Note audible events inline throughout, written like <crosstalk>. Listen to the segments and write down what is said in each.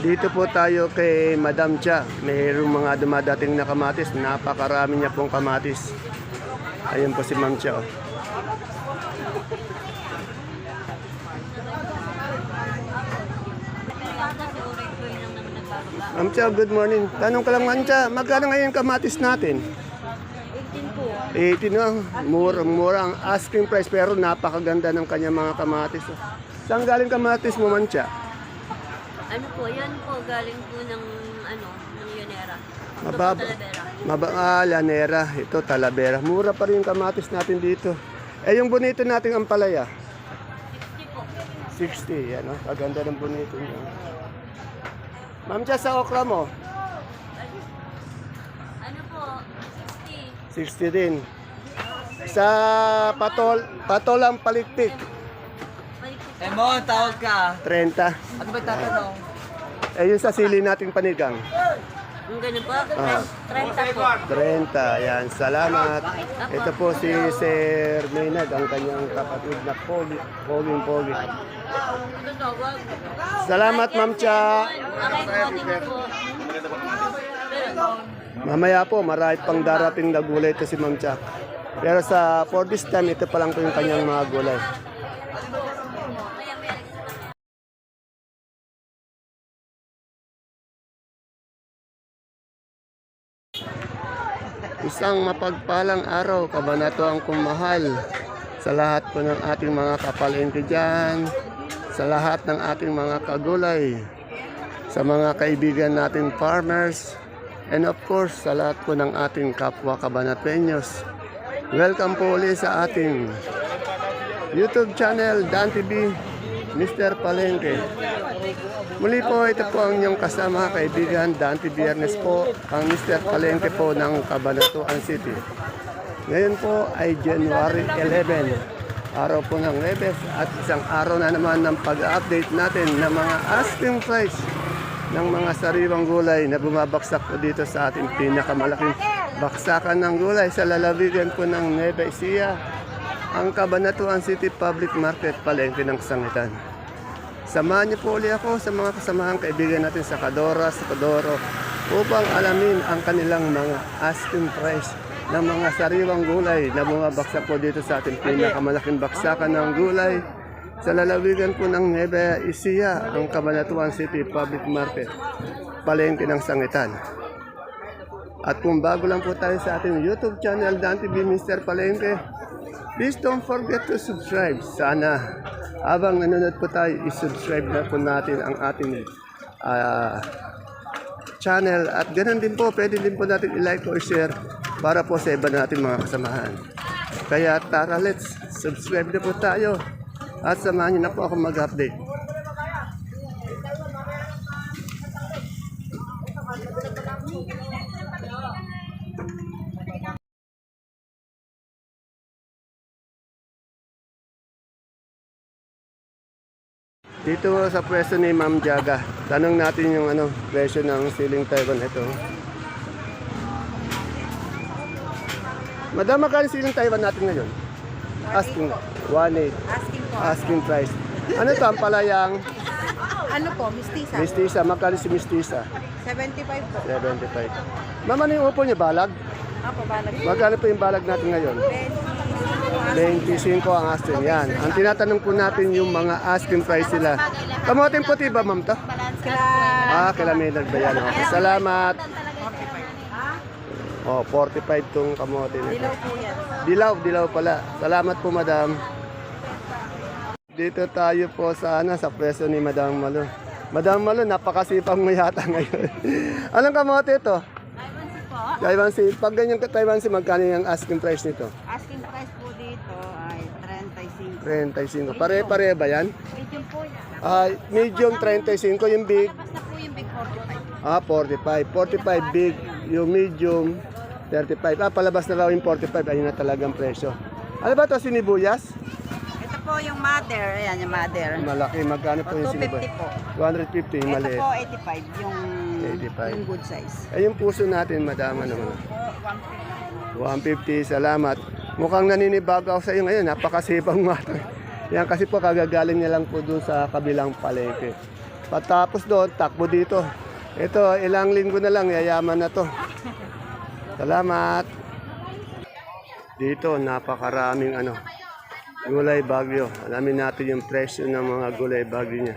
Dito po tayo kay Madam Cha. Mayroong mga dumadating na kamatis. Napakarami niya pong kamatis. Ayun po si Ma'am Cha. oh. Ma'am Cha, good morning. Tanong ka lang, Ma'am Cha, magkano ngayon kamatis natin? 18 po. 18 no? Mura, mura ang asking price pero napakaganda ng kanyang mga kamatis. oh. Saan galing kamatis mo, Ma'am Cha? Ano po, yan po galing po ng ano, ng Yonera. Ito po, Mababa. Talavera. Maba, ah, lanera. Ito, talavera. Mura pa rin yung kamatis natin dito. Eh, yung bonito nating ampalaya. 60 po. 60, yan o. Kaganda ng bonito niya. Ma'am Cha, sa okra mo? Ano po, 60. 60 din. Sa patol, patolang palikpik, po. Emon, tawag ka. 30. Ano ba tatanong? Eh, yung sa sili nating panigang, Yung ganun po, Ah. 30 po. 30. Yan, salamat. Ito po si Sir Maynard, ang kanyang kapatid na pogi. Poging pogi. Salamat, Ma'am Cha. Okay po, tingin po. Pero, Mamaya po, marami pang darating na gulay ito si Ma'am Cha. Pero sa for this time, ito pa lang po yung kanyang mga gulay. Isang mapagpalang araw, kabanato ang kumahal sa lahat po ng ating mga kapalengke dyan, sa lahat ng ating mga kagulay, sa mga kaibigan nating farmers, and of course sa lahat po ng ating kapwa kabanatenyos. Welcome po ulit sa ating YouTube channel, Dan TV, Mr. Palengke. Muli po, ito po ang inyong kasama, kaibigan, Dante Biernes po, ang Mr. Palengke po ng Cabanatuan City. Ngayon po ay January 11, araw po ng Webes at isang araw na naman ng pag-update natin ng mga asking price ng mga sariwang gulay na bumabaksak po dito sa ating pinakamalaking baksakan ng gulay sa lalawigan po ng Nueva Ecija, ang Cabanatuan City Public Market Palengke ng Sangitan. Samahan niyo po ulit ako sa mga kasamahan kaibigan natin sa Kadora, sa Kadoro upang alamin ang kanilang mga asking price ng mga sariwang gulay na bumabaksak po dito sa ating pinakamalaking baksakan ng gulay sa lalawigan po ng Nueva Ecija, ang Cabanatuan City Public Market, palengke ng Sangitan. At kung bago lang po tayo sa ating YouTube channel, Dan TV Mr. Palengke, please don't forget to subscribe. Sana habang nanonood po tayo, isubscribe na po natin ang ating ah, channel. At ganun din po, pwede din po natin i-like or share para po sa iba natin mga kasamahan. Kaya tara, let's subscribe na po tayo. At samahan niyo na po ako mag-update. Dito sa pwesto ni Ma'am Jaga, tanong natin yung ano, presyo ng siling Taiwan ito. Madam, magkano siling Taiwan natin ngayon? Asking, 1.8. Asking po. Asking price. Ano to, ang palayang Ano po, mistisa? mistisa? Magkano si mistisa? 75 po. 75. Ma'am, ano yung upo niyo, balag? Ako, balag. Magkano po yung balag natin ngayon? 25 ang asking. Yan. Ang tinatanong po natin yung mga asking price sila. Kamoting puti ba, ma'am, to? Ah, kila Maynard ba yan? Okay, salamat. Oh, 45 tong kamote nito. Dilaw po yan. Dilaw, dilaw pala. Salamat po, madam. Dito tayo po sa ano, sa preso ni Madam Malo. Madam Malo, napakasipang mo yata <laughs> ngayon. Anong kamote ito? Taiwan Sea. Pag ganyan ka Taiwan Sea, magkano yung asking price nito? Asking price po dito ay 35. 35. Pare-pare ba yan? Medium po yan. Ah, medium 35, yung big Basta po yung big 45. Ah, 45. 45 big, yung medium, 35. Ah, palabas na raw yung 45. Ayun na talagang presyo. Ano ba ito, sinibuyas? Ito po yung mother. Ayan yung mother. Malaki. Magkano po yung 250 sinibuyas? po. 250, yung Ito po 85. Yung, 85. yung good size. Ay, yung puso natin, madama naman. Po, 150, 150. salamat. Mukhang naninibago ako sa iyo ngayon. Napakasipang mata. <laughs> Yan kasi po kagagaling niya lang po doon sa kabilang palengke. Patapos doon, takbo dito. Ito, ilang linggo na lang, yayaman na to. Salamat. Dito, napakaraming ano, gulay bagyo. Alamin natin yung presyo ng mga gulay bagyo niya.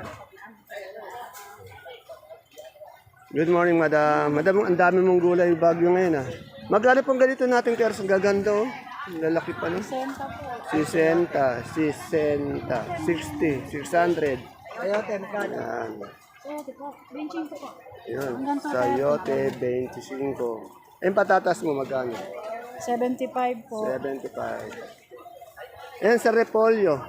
Good morning, madam. Madam, ang dami mong gulay bagyo ngayon ah. Magkano pong ganito natin sa gaganda oh? Lalaki pa no? 60 po. 60, 60, 60, 600. Ayote, magkano? Yan. Yan. Sayote, 25. Eh, patatas mo magkano? 75 po. 75. Yan sa repolyo.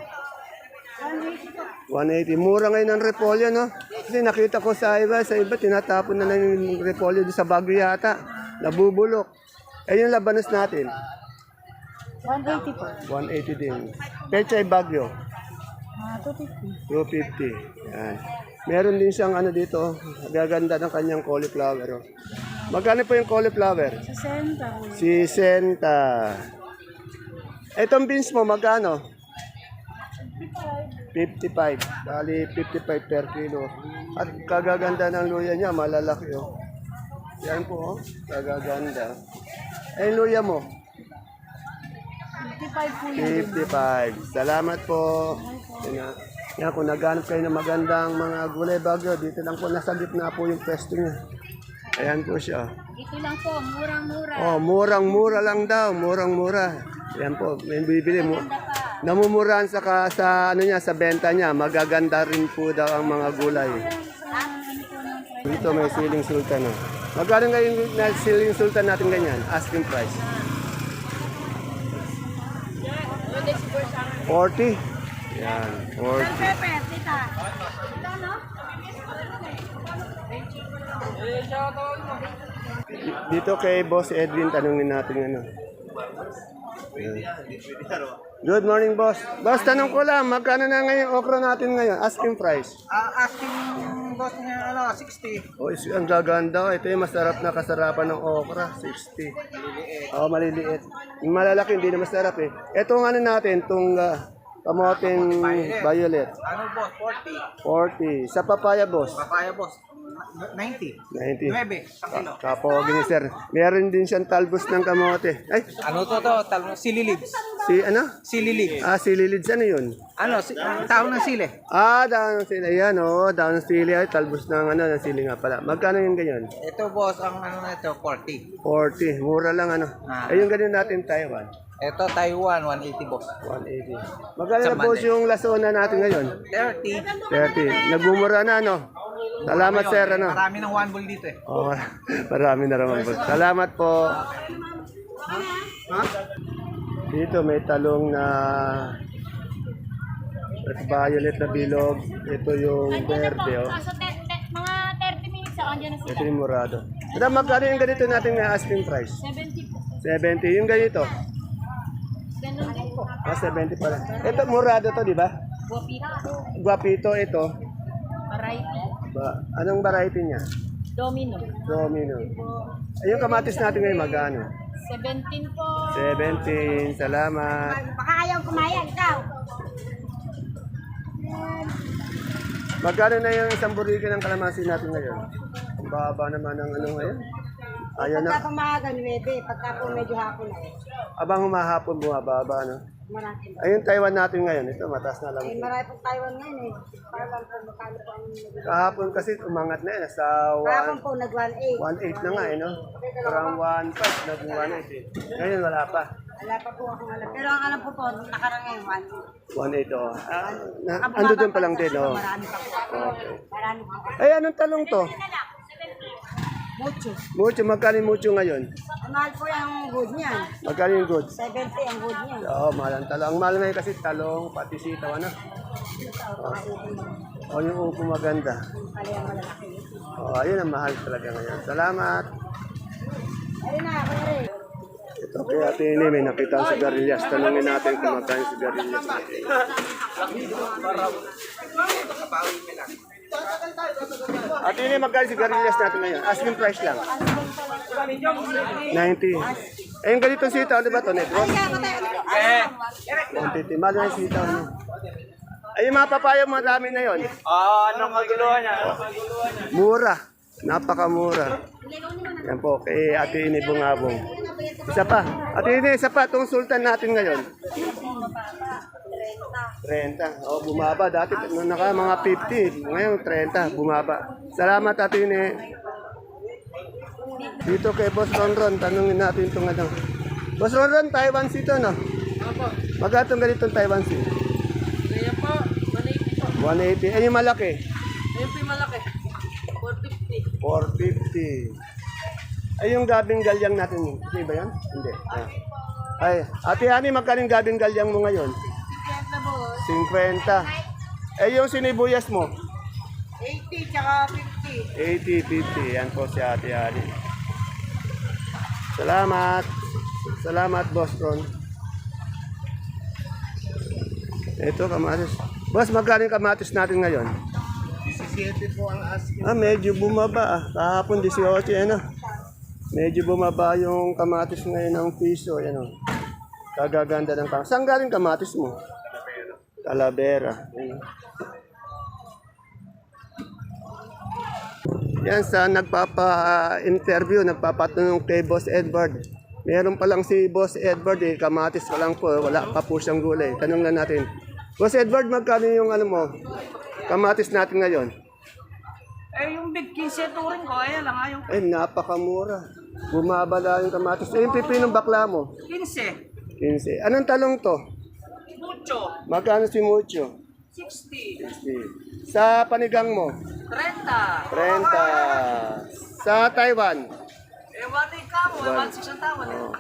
180. Mura ngayon ang repolyo, no? Kasi nakita ko sa iba, sa iba, tinatapon na lang yung repolyo doon sa Baguio yata. Nabubulok. Eh, yung labanos natin, 180 po. 180 din. Pechay Bagyo, Ah, 250. 250. Yan. Meron din siyang ano dito, gaganda ng kanyang cauliflower. Oh. Magkano po yung cauliflower? 60. 60. Etong beans mo, magkano? 55. Bali, 55 per kilo. At kagaganda ng luya niya, malalaki oh. Yan po oh, kagaganda. Eh, luya mo? 55 po yun. 55. Salamat po. Yan, yan kung naghanap kayo ng magandang mga gulay bagyo, dito lang po nasa gitna po yung pwesto niya. Ayan po siya. Ito lang po, murang-mura. Oh, murang-mura lang daw, murang-mura. Yan po, may bibili mo. Namumurahan sa, ka, sa ano niya, sa benta niya, magaganda rin po daw ang mga gulay. Dito may siling sultan. Oh. Magkano ngayon na siling sultan natin ganyan? Asking price. 40. Yan, 40. Pepe, tita. Dito kay Boss Edwin, tanungin natin ano. Good morning, boss. Boss, tanong ko lang, magkano na ngayon okra natin ngayon? Asking price. Ah, asking boss niya, ano, 60. Oh, is, ang gaganda. Ito yung masarap na kasarapan ng okra. 60. Oh, maliliit. Yung malalaki, hindi na masarap eh. Ito ang ano natin, itong uh, kamoting violet. Ano boss, 40. 40. Sa papaya, boss. Papaya boss, 90. 90. 9, isang kilo. Kapogi ni sir. Meron din siyang talbos ng kamote. Ay, Ano to to? Talong sili leaves. si ano? Sili leaves. Ah, si Lilids, ano yun? Ano, si, ang tao ng sili. Ah, down ng sili. Yan, oh. Down ng sili. Ay, talbos ng ano, ng sili nga pala. Magkano yung ganyan? Ito boss, ang ano na ito, 40. 40. Mura lang, ano. Ah. Ay, yung ganyan natin, Taiwan. Ito, Taiwan, 180 boss. 180. Magkano na Sa po Monday. yung lasona natin ngayon? 30. 30. Nagmumura na, ano? Salamat, sir, ano? Marami ng one bull dito eh. Oh, marami na naman po. Salamat po. Dito may talong na at violet na bilog. Ito yung verde, oh. Kaso te- te- mga 30 minutes ako, andyan na sila. Ito yung morado. Madam, magkano yung ganito natin na asking price? 70 po. 70. Yung ganito? Ganun din po. Ah, 70 pala. Ito, morado to, di ba? Guapito. Guapito ito. Variety. Ba, anong variety niya? Domino. Domino. Ay, yung kamatis natin ngayon, magkano? 17 po. 17. Salamat. Baka ayaw kumayag, ikaw. Magkano na yung isang burrito ng kalamansi natin ngayon? Ang baba naman ng ano ngayon. Ayan Pagka na. kumaga, 9. Pagka po medyo hapon na. Abang humahapon, bumababa, no? Marami. Ayun, Taiwan natin ngayon. Ito, mataas na lang. Eh, marami pong Taiwan ngayon eh. Para lang po magkano po ang Kahapon kasi umangat na yan. Sa Kahapon 1, po, nag-1.8. 1.8 na nga, eh, no? Parang 1.5, naging 1.8 eh. Ngayon, wala pa. Wala pa po akong alam. Pero ang alam po po, nakarang ngayon, 1.8, oh. Ah, na, ando doon pa lang din, oh. Marami pa po. Okay. Marami pa po. Ay, anong talong to? Mucho. Mucho, magkano yung mucho ngayon? Ang mahal po yung good niyan. Magkano yung goods? 70 ang good niyan. Oo, mahal ang talong. Ang mahal ngayon kasi talong, pati sitaw, ano? Oh, yung upo maganda. Oh, ayun ang mahal talaga ngayon. Salamat. Ayun na, rin. Ito kay Ate Ini, may nakita ang sigarilyas. Tanungin natin kung magkano sigarilyas. Ate Ini, magkano yung sigarilyas natin ngayon? Asking price lang. 90. Eh, yung ganitong sitaw, di ba ito? Negro? Ako tayo. 150. Mahal na yung sitaw. No? Ay, Ay, yung mga papaya marami na yon. Ah, anong maguluhan niya? Mura. Napakamura. Yan po, kay Ate Ini Bungabong. Isa pa. Ate Ini, isa pa. Itong sultan natin ngayon. 30. Oh, bumaba. Dati nung naka mga 50. Ngayon 30. Bumaba. Salamat Ate Ini. Dito kay Boss Ronron, tanungin natin itong ano. Boss Ronron, Taiwan Sea to, no? Magkano itong ganitong Taiwan Sea? Kaya po, 180 po. 180. Eh, yung malaki. Ayun po yung malaki. 450. 450. Ay, yung gabing galyang natin. Hindi ba yan? Hindi. Ah. Ay, Ate Ani, magkano yung gabing galyang mo ngayon? 50. Eh, yung sinibuyas mo? 80 tsaka 50. 80, 50. Yan po si Ate Ani. Salamat. Salamat, Boss Ron. Ito, kamatis. Boss, magkano yung kamatis natin ngayon? 17 po ang asking. Ah, medyo bumaba. ah. Kahapon 18, ano. Medyo bumaba yung kamatis ngayon ng piso, ano. Kagaganda ng kamatis. Saan galing kamatis mo? Talavera. Yan sa nagpapa-interview, nagpapatanong kay Boss Edward. Meron pa lang si Boss Edward eh, kamatis pa lang po, wala pa po siyang gulay. Tanong lang natin. Boss Edward, magkano yung ano mo? Kamatis natin ngayon? Eh, yung big 15 turing ko, ayan lang, yung Ay, napakamura. Bumabala yung kamatis. Eh, yung pipinong bakla mo? 15. 15. Anong talong to? Mucho. Magkano si Mucho? 60. 60. Sa panigang mo? 30. 30. Sa Taiwan? Eh, wali ka mo. Wali siyang tawad. eh.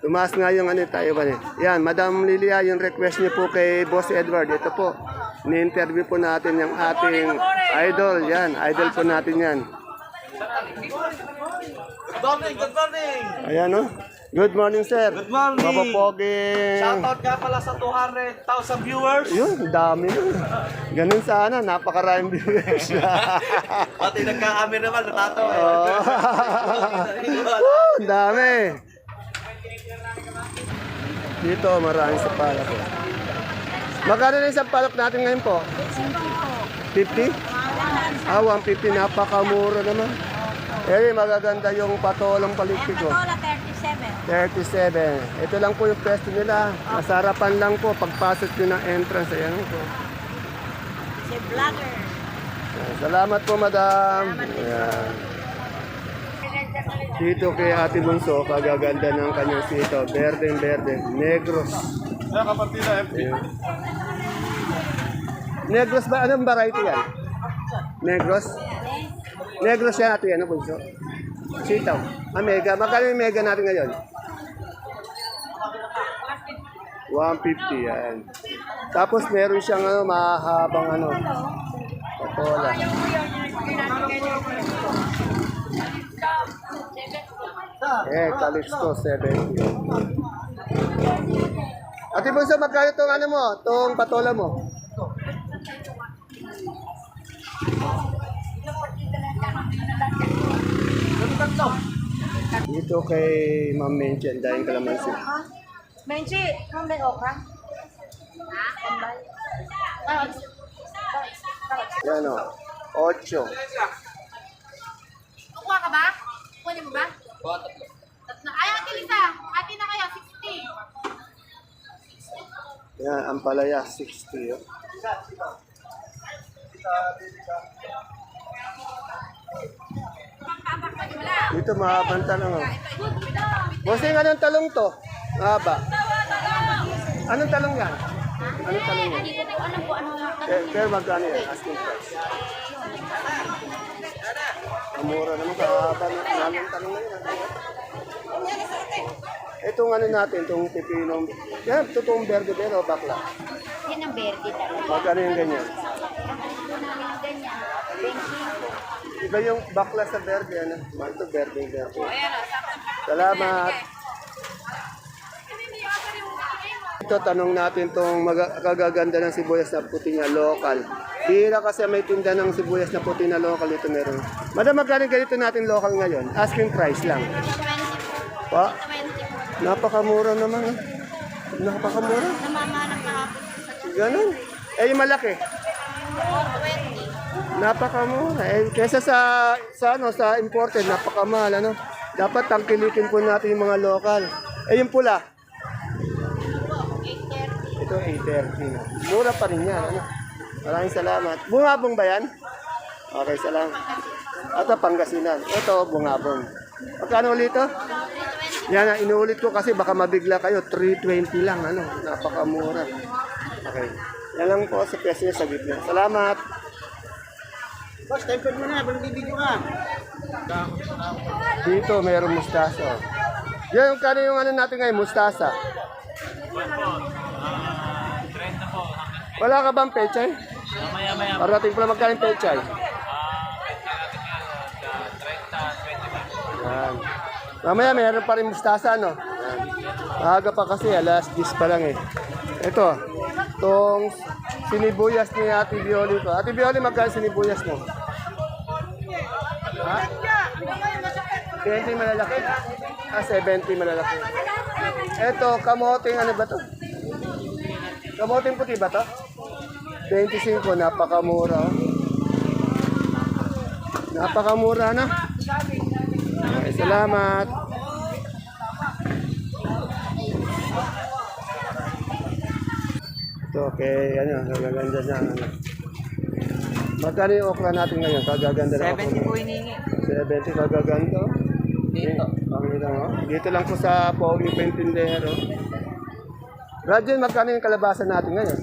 Tumaas nga yung ano, Taiwan eh. Yan, Madam Lilia, yung request niyo po kay Boss Edward. Ito po. Ni-interview po natin yung ating idol. Yan, idol po natin yan. Good morning, good morning! Ayan o. Good morning, sir. Good morning. Mapapoging. Shoutout nga pala sa 200,000 viewers. Yun, dami nun. Ganun sana, napakaraming viewers. <laughs> Pati nagkakami naman, natatawa. Oo. <laughs> Woo, ang dami. Dito, maraming sampalok. po. Magkano na yung sampalok natin ngayon po? 50 Ah, 150. Napakamura naman. Eh, magaganda yung patolong paligpit ko. 37. 37. Ito lang po yung pwesto nila. Masarapan lang po pagpasok nyo ng entrance. Ayan po. Si vlogger. Salamat po, madam. Ayan. Dito kay Ate Bunso, kagaganda ng kanyang sito. Berde, berde. Negros. Ayan. Negros ba? Anong variety yan? Negros? Negros yan, Ate. Ano, Bunso? Sitaw. Ah, mega. Magkano yung mega natin ngayon? 150 yan. Tapos meron siyang ano, mahabang ano, patola. Eh, Calixto 70. Ate Bunso, magkano itong ano mo? Itong patola mo? Dito kay Ma'am Menchen, dahil kalamansi. Menchi, kung may okra? Yan o, 8. Kukuha ka ba? Kunin mo ba? Tatlo. Ay, ate Lisa. Ate na kayo, 60. Yan, ang palaya, 60. Oh. Dito mahabang talong. Oh. Bossing, anong talong to? Mahaba. Anong talong yan? Anong talong yan? Eh, pero magkano yan? Asking price. Mura naman, kahaba namin talong na yun. Itong ano natin, itong pipinong, yan, totoong berde pero bakla. Yan ang verde talaga. Magkano yung ganyan? Ito namin ang ganyan. 25. Iba yung bakla sa verde, ano? Mahal to verde, verde. Salamat. Ito, tanong natin itong kagaganda ng sibuyas na puti niya, local. Bira kasi may tinda ng sibuyas na puti na local ito meron. Madam, magkano ganito natin local ngayon? Asking price lang. 20 Pa, 20 napakamura naman. ah. Napakamura. Namamanap na ako. Ganun. Eh, yung malaki. 420. Napakamura. Eh, kesa sa, sa, ano, sa imported, napakamahal. Ano? Dapat tangkilikin po natin yung mga local. Eh, yung pula. 830. Ito, 830. no? Mura pa rin yan. Ano? Maraming salamat. Bungabong ba yan? Okay, salamat. Ito, Pangasinan. Ito, bungabong. Magkano ulit ito? Yan, ah, inuulit ko kasi baka mabigla kayo. 320 lang, ano? Napakamura. Okay. Yan lang po sa presyo sa gitna. Salamat. Boss, tempered mo na, bang bibigyo ka. Dito, mayroong mustasa. Yan, yung kano yung ano natin ngayon, mustasa. Wala ka bang pechay? Maya maya. Parating pala magkano yung pechay? Yan. Mamaya mayroon pa rin mustasa, no? Maaga pa kasi, alas 10 pa lang eh. Ito, tong sinibuyas ni Ate Bioli ko. Ate Bioli, magkano sinibuyas mo? 20 malalaki? Ah, 70 malalaki. Ito, kamoting ano ba to? Kamoting puti ba to? 25, napakamura. Napakamura na. Okay, salamat. Ito, okay, ano, kagaganda na. Ano. Magkano yung okra natin ngayon? Kagaganda na okra. 70 po hinihingi. 70 kagaganda. Dito. Okay lang, oh. Dito lang po sa Pogi Pentindero. Rajan, magkano yung kalabasan natin ngayon?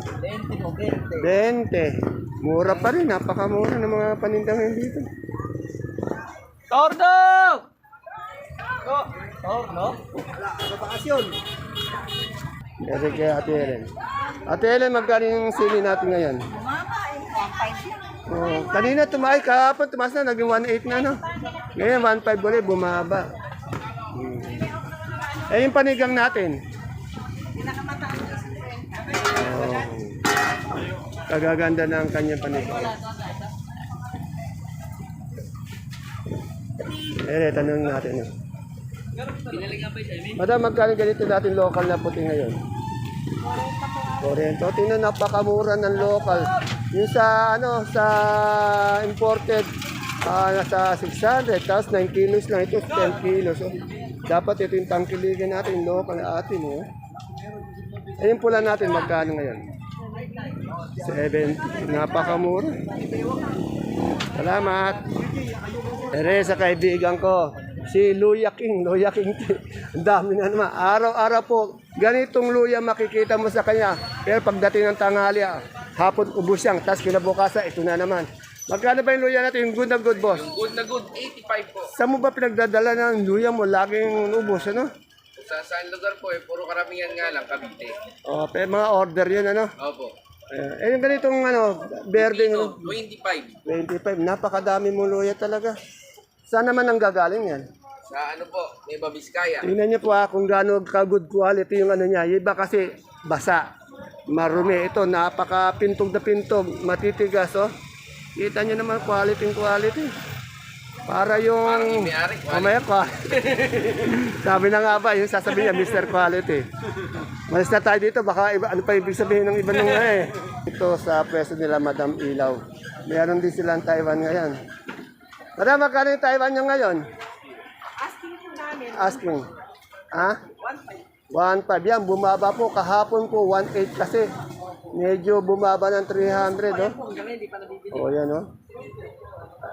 20 po, 20. 20. Mura pa rin, napakamura ng mga panindang ngayon dito. Tordo! Oh, Tordo? Kasi kay Ate Helen. Ate Helen, magkano yung sili natin ngayon? Oh, kanina tumaay, kahapon tumaas na, naging 1.8 na, no? Ngayon, 1.5 ulit, bumaba. Hmm. Eh, yung panigang natin? Oh. Kagaganda ng kanyang panigang. Eh, tanong natin. No? Madam, magkano ganito natin local na puti ngayon? 40. Tingnan, napakamura ng local. Yung sa, ano, sa imported, ah, nasa 600, tapos 9 kilos lang. Ito, 10 kilos. Oh. Dapat ito yung tangkiligan natin, local na atin. Oh. Yung pula natin, magkano ngayon? 70. Napakamura. Salamat. Ere sa kaibigan ko, si Luya King, Luya King. <laughs> Ang dami na naman. Araw-araw po, ganitong luya makikita mo sa kanya. Pero pagdating ng tanghali, ah, hapon ubus yan. Tapos kinabukasan, ito na naman. Magkano ba yung luya natin? Yung good na good, boss? Good na good, 85 po. Saan mo ba pinagdadala ng luya mo? Laging ubus, ano? Sa saan lugar po eh, puro karamihan nga lang, Cavite. O, pero mga order yun, ano? Opo. Eh, eh, yung ganitong, ano, berdeng, ano? Ito, 25. 25. Napakadami mong luya talaga. Saan naman ang gagaling yan? Sa ano po, Nueva Vizcaya. Tingnan niyo po ha, kung gaano ka-good quality yung ano niya. Yung Iba kasi basa, marumi. Ito, napaka-pintog na pintog, matitigas, oh. Kita niyo naman quality quality. Para yung... Mamaya quality. <laughs> Sabi na nga ba, yung sasabihin niya, Mr. Quality. Malis na tayo dito, baka iba, ano pa ibig sabihin ng iba nung eh. Ito sa pwesto nila, Madam Ilaw. Meron din silang Taiwan ngayon. Madam, magkano yung Taiwan niyo ngayon? Asking. Ha? 1.5. Yan, bumaba po. Kahapon po, 1.8 kasi. Medyo bumaba ng 300, oh. Oh, yan, oh.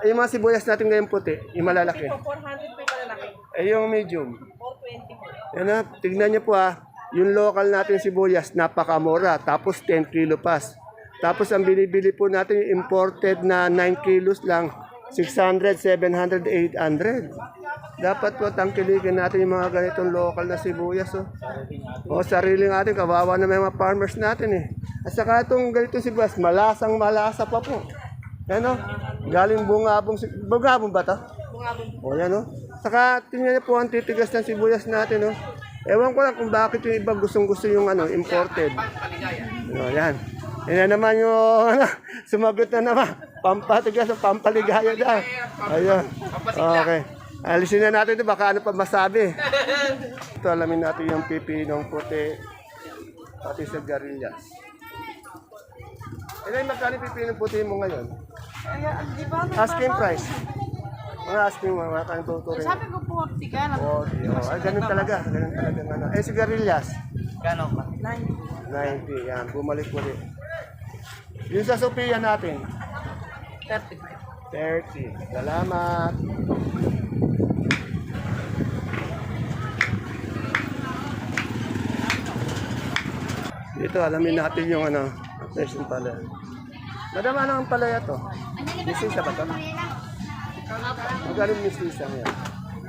Eh, Yung mga sibuyas natin ngayon puti, yung malalaki. 400 po yung malalaki. Eh, yung medium. 420 Yan na, tignan niyo po ah. Yung local natin sibuyas, napakamura. Tapos 10 kilo pas. Tapos ang binibili po natin, yung imported na 9 kilos lang, 600, 700, 800. Dapat po tangkilikin natin yung mga ganitong local na sibuyas. Oh. O sarili natin, kawawa na may mga farmers natin eh. At saka itong ganitong sibuyas, malasang malasa pa po. Ano? Galing bungabong, si- bungabong ba to? Bungabong. O yan oh. Saka tingnan niyo po ang titigas ng sibuyas natin oh. Ewan ko lang kung bakit yung iba gustong gusto yung ano, imported. O yan. Yan na naman yung <laughs> ano, sumagot na naman. Pampatigas o pampaligaya daw. Ayun. Okay. Alisin na natin ito, baka ano pa masabi. Ito, alamin natin yung pipinong puti. Pati sa garillas. Ilan magkano pipinong puti mo ngayon? Di ba? Asking price. Mga asking mga mga kanong tuturin. Sabi ko po, tiga na. Oh, oh, ay, ganun talaga. Ganun talaga. Ano. Eh, sigarilyas. Gano'n pa? 90. Yan, bumalik ulit. Yung sa Sophia natin. 30. 30. Salamat. Dito, alamin natin yung ano, presyo pala. Madam, ano ang palaya to? Misisa ba to? Magaling misisa niya.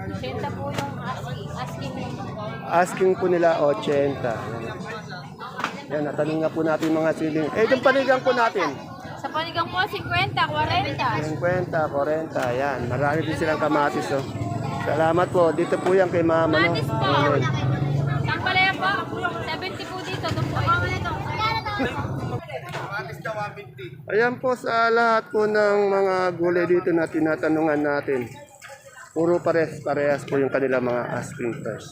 80 po yung asking. Asking Asking po nila 80. Yan. Yan, natanong na po natin mga siling. Eh, itong panigang po natin. Sa panigang po, 50, 40. 50, 40, yan. Marami din silang kamatis, oh. Salamat po. Dito po yan kay Mama, no? Matis po. Ayan. Sampalaya po, 70 po dito. Doon po. Ayan po sa lahat po ng mga gulay dito na tinatanungan natin. Puro pares, parehas po yung kanila mga asking price.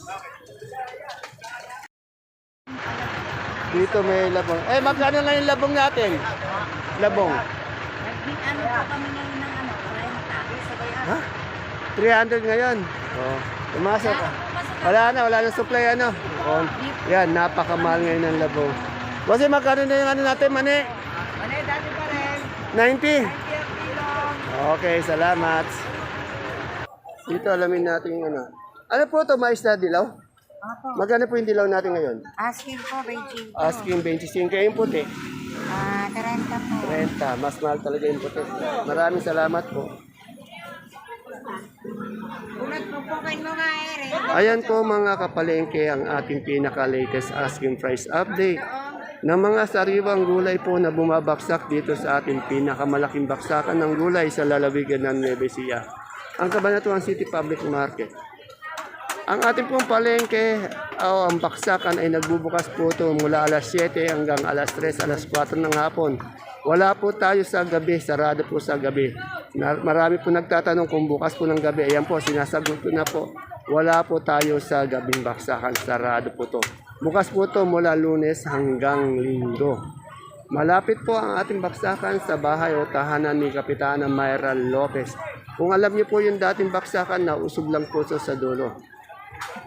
Dito may labong. Eh, magkano na yung labong natin? Labong. Ano po kami ngayon ng ano, 40. Ha? 300 ngayon. Oh, pumasok ka. Wala na, wala na supply ano. Oh, yan, napakamahal ngayon ng labong. Kasi magkano na yung ano natin, mani? Dati pa rin. 90. Okay, salamat. Dito alamin natin yung ano. Ano po ito, mais na dilaw? Ako. Magkano po yung dilaw natin ngayon? Asking po, Beijing. Asking 25 yung puti. Ah, 30 po. 30. Mas mahal talaga yung puti. Maraming salamat po. Ulat po po kayo mga ere. Ayan po mga kapalengke ang ating pinaka-latest asking price update ng mga sariwang gulay po na bumabaksak dito sa ating pinakamalaking baksakan ng gulay sa lalawigan ng Nueva Ecija, ang Cabanatuan City Public Market. Ang ating pong palengke o ang baksakan ay nagbubukas po ito mula alas 7 hanggang alas 3, alas 4 ng hapon. Wala po tayo sa gabi, sarado po sa gabi. Marami po nagtatanong kung bukas po ng gabi. Ayan po, sinasagot ko na po. Wala po tayo sa gabing baksakan, sarado po to. Bukas po to mula lunes hanggang linggo. Malapit po ang ating baksakan sa bahay o tahanan ni Kapitana Mayra Lopez. Kung alam niyo po yung dating baksakan, nausog lang po ito sa dulo.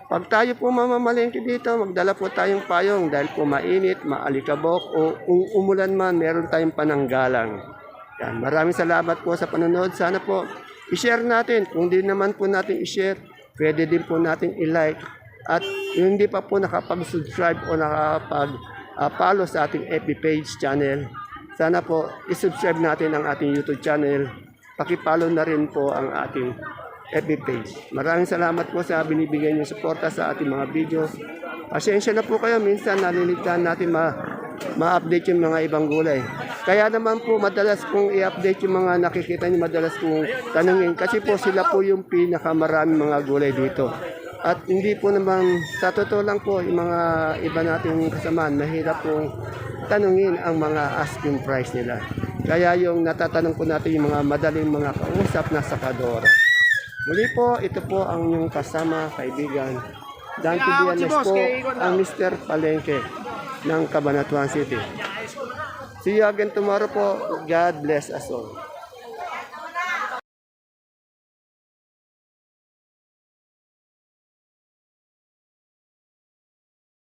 Pag tayo po mamamalengke dito, magdala po tayong payong dahil po mainit, maalikabok o kung umulan man, meron tayong pananggalang. Yan, maraming salamat po sa panonood. Sana po i-share natin. Kung di naman po natin i-share, pwede din po natin i-like. At yung hindi pa po nakapag-subscribe o nakapag-follow sa ating FB page channel, sana po i-subscribe natin ang ating YouTube channel. Pakipollow na rin po ang ating FB page. Maraming salamat po sa binibigay niyo suporta sa ating mga videos. Pasensya na po kayo, minsan naliligtaan natin ma ma-update yung mga ibang gulay. Kaya naman po madalas kong i-update yung mga nakikita niyo madalas kong tanungin kasi po sila po yung pinakamaraming mga gulay dito. At hindi po naman, sa totoo lang po, yung mga iba nating kasamaan, mahirap pong tanungin ang mga asking price nila. Kaya yung natatanong po natin yung mga madaling mga kausap na sakadora. Muli po, ito po ang inyong kasama, kaibigan. Dante Villanes po, ang Mr. Palengke ng Cabanatuan City. See you again tomorrow po. God bless us all.